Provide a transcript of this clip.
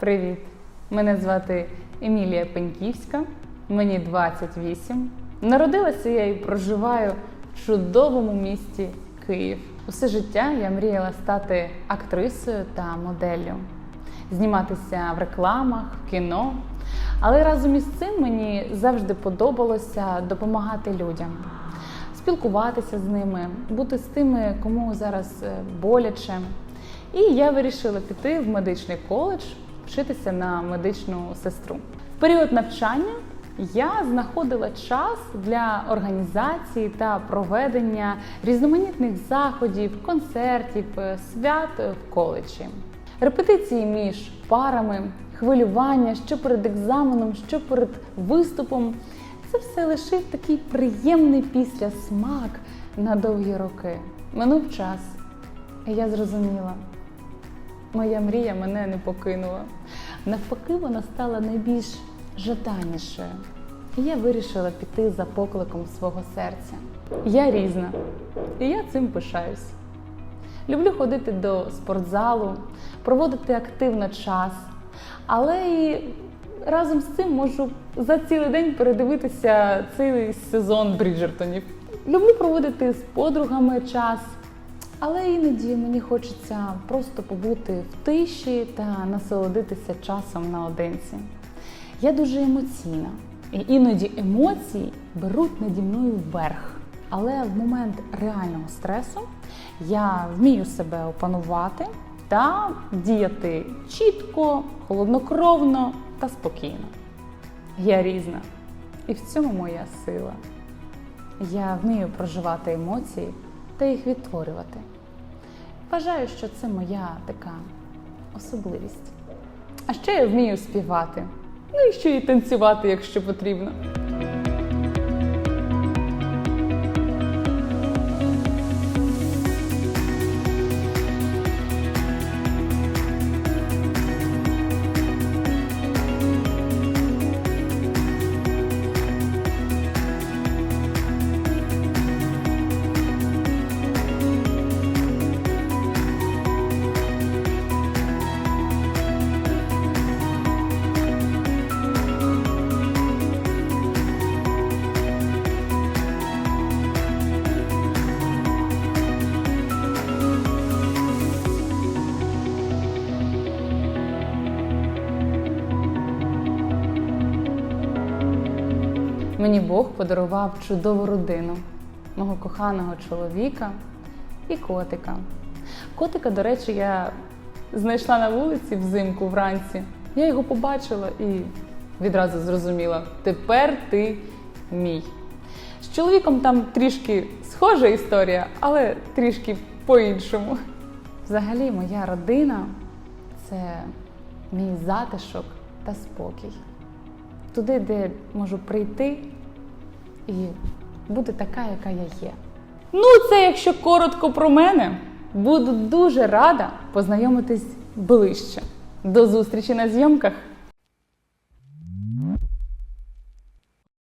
Привіт! Мене звати Емілія Пеньківська, мені 28. Народилася я і проживаю в чудовому місті Київ. Усе життя я мріяла стати актрисою та моделлю, зніматися в рекламах, в кіно. Але разом із цим мені завжди подобалося допомагати людям, спілкуватися з ними, бути з тими, кому зараз е, боляче. І я вирішила піти в медичний коледж, вчитися на медичну сестру. В період навчання я знаходила час для організації та проведення різноманітних заходів, концертів, е, свят в коледжі. Репетиції між парами, хвилювання, що перед екзаменом, що перед виступом. Це все лишив такий приємний післясмак на довгі роки. Минув час, і я зрозуміла, моя мрія мене не покинула. Навпаки, вона стала найбільш жаданішою. І я вирішила піти за покликом свого серця. Я різна, і я цим пишаюсь. Люблю ходити до спортзалу, проводити активно час, але і разом з цим можу за цілий день передивитися цілий сезон Бріджертонів. Люблю проводити з подругами час, але іноді мені хочеться просто побути в тиші та насолодитися часом наодинці. Я дуже емоційна, і іноді емоції беруть наді мною вверх. Але в момент реального стресу я вмію себе опанувати та діяти чітко, холоднокровно та спокійно. Я різна, і в цьому моя сила. Я вмію проживати емоції та їх відтворювати. Вважаю, що це моя така особливість. А ще я вмію співати. Ну і ще й танцювати, якщо потрібно. Мені Бог подарував чудову родину, мого коханого чоловіка і котика. Котика, до речі, я знайшла на вулиці взимку вранці. Я його побачила і відразу зрозуміла: тепер ти мій. З чоловіком там трішки схожа історія, але трішки по-іншому. Взагалі, моя родина це мій затишок та спокій туди, де можу прийти і бути така, яка я є. Ну, це якщо коротко про мене, буду дуже рада познайомитись ближче. До зустрічі на зйомках!